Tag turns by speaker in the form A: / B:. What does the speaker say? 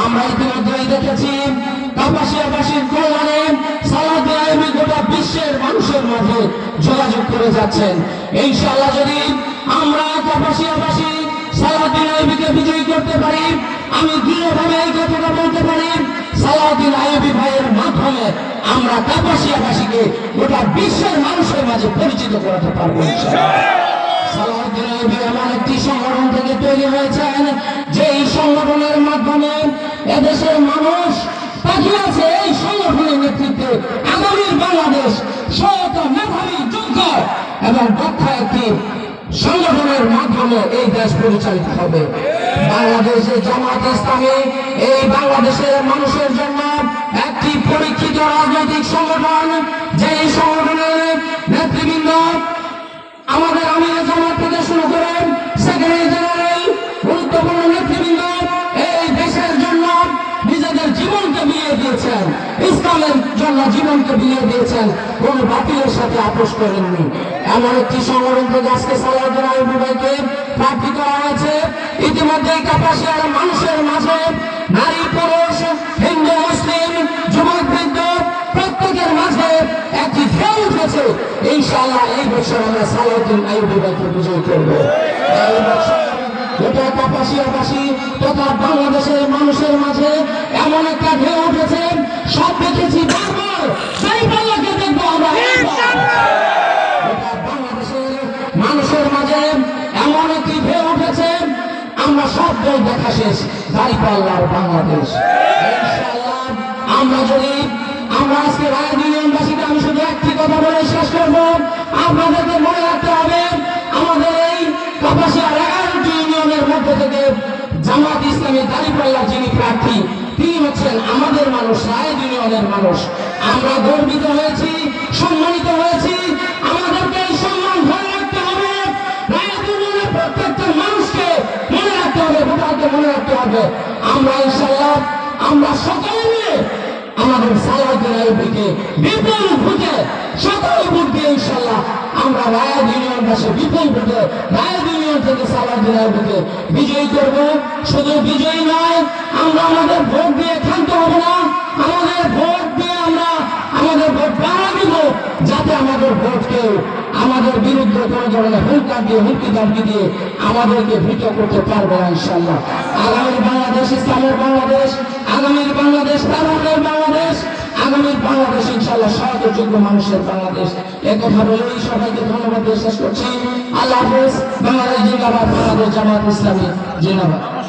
A: আমরা গোটা বিশ্বের মানুষের মাঝে আইবিকে বিজয়ী করতে পারি, আমি বলতে পারি আইবি মাধ্যমে আমরা কাপাসিয়াবাসীকে গোটা বিশ্বের মানুষের মাঝে পরিচিত করাতে পারব তৈরি হয়েছেন যে এই সংগঠনের মাধ্যমে এদেশের মানুষ তাকিয়ে আছে এই সংগঠনের নেতৃত্বে আগামীর বাংলাদেশ সত মেধাবী, যোগ্য এবং দক্ষ একটি সংগঠনের মাধ্যমে এই দেশ পরিচালিত হবে। বাংলাদেশে জামাত ইসলামী, এই বাংলাদেশের মানুষের জন্য একটি পরীক্ষিত রাজনৈতিক সংগঠন যে এই সংগঠনের নেতৃবৃন্দ জীবনকে বিলিয়ে দিয়েছেন, কোন বাতিলের সাথে আপোষ করেননি। এমন একটি সংগঠন থেকে আজকে সালাউদ্দিন ভাইকে প্রার্থী করা হয়েছে ইতিমধ্যে কাপাসিয়ার মানুষের মাঝে নারী, পুরুষ, হিন্দু, মুসলিম, যুবক, বৃদ্ধ, প্রত্যেকের মাঝে একটি ঢেউ উঠেছে। ইনশাআল্লাহ এই বছর আমরা সালাউদ্দিন আইবি ভাইকে বিজয় করব। এই গোটা কাপাসিয়াবাসী তথা বাংলাদেশের মানুষের মাঝে এমন একটা ঢেউ উঠেছে, সব দেখেছি। মানুষের মাঝে এমন একটি ঢেউ উঠেছে, আমরা সব ঢেউ দেখা শেষ। দাঁড়িপাল্লার বাংলাদেশ। আমরা যদি, আমরা আজকে রায় ইউনিয়নবাসীকে আমি শুধু একটি কথা বলে শেষ করব। আপনাদেরকে মনে রাখতে হবে, আমাদের এই কাপাসিয়ার এগারোটি ইউনিয়নের মধ্যে থেকে জামাত ইসলামী দাঁড়িপাল্লার যিনি প্রার্থী, তিনি হচ্ছেন আমাদের মানুষ, রায় ইউনিয়নের মানুষ। আমরা গর্বিত হয়েছি, সম্মানিত হয়েছি মনে রাখতে হবে। আমরা ইনশাল্লাহ আমরা সকলে মিলে আমাদের সালাউদ্দিন আইবিকে বিপুল ভোটে, সকল ভোট দিয়ে ইনশাল্লাহ আমরা রায় ইউনিয়ন পাশে বিপুল ভোটে রায় ইউনিয়ন থেকে সালাউদ্দিন আইবিকে বিজয়ী করব। শুধু বিজয়ী নয়, আমরা আমাদের ভোট দিয়ে থাকতে হবে না। আমাদের ভোট দিয়ে আমরা, আমাদের ভোট বাড়া দিব, যাতে আমাদের ভোট কেউ আমাদের বিরুদ্ধে কোনো ধরনের হুঙ্কার দিয়ে, হুমকি দামকি দিয়ে আমাদেরকে ভীত করতে পারবে না ইনশাল্লাহ আগামীর বাংলাদেশ ইসলামের বাংলাদেশ আগামীর বাংলাদেশ তারাকের বাংলাদেশ আগামীর বাংলাদেশ ইনশাল্লাহ সহযোগ্য মানুষের বাংলাদেশ। এ কথা বলেই সবাইকে ধন্যবাদ দিয়ে শেষ করছি। আল্লাহ হাফেজ, বাংলাদেশ জিন্দাবাদ, বাংলাদেশ জামাত ইসলামী, জিন্দাবাদ।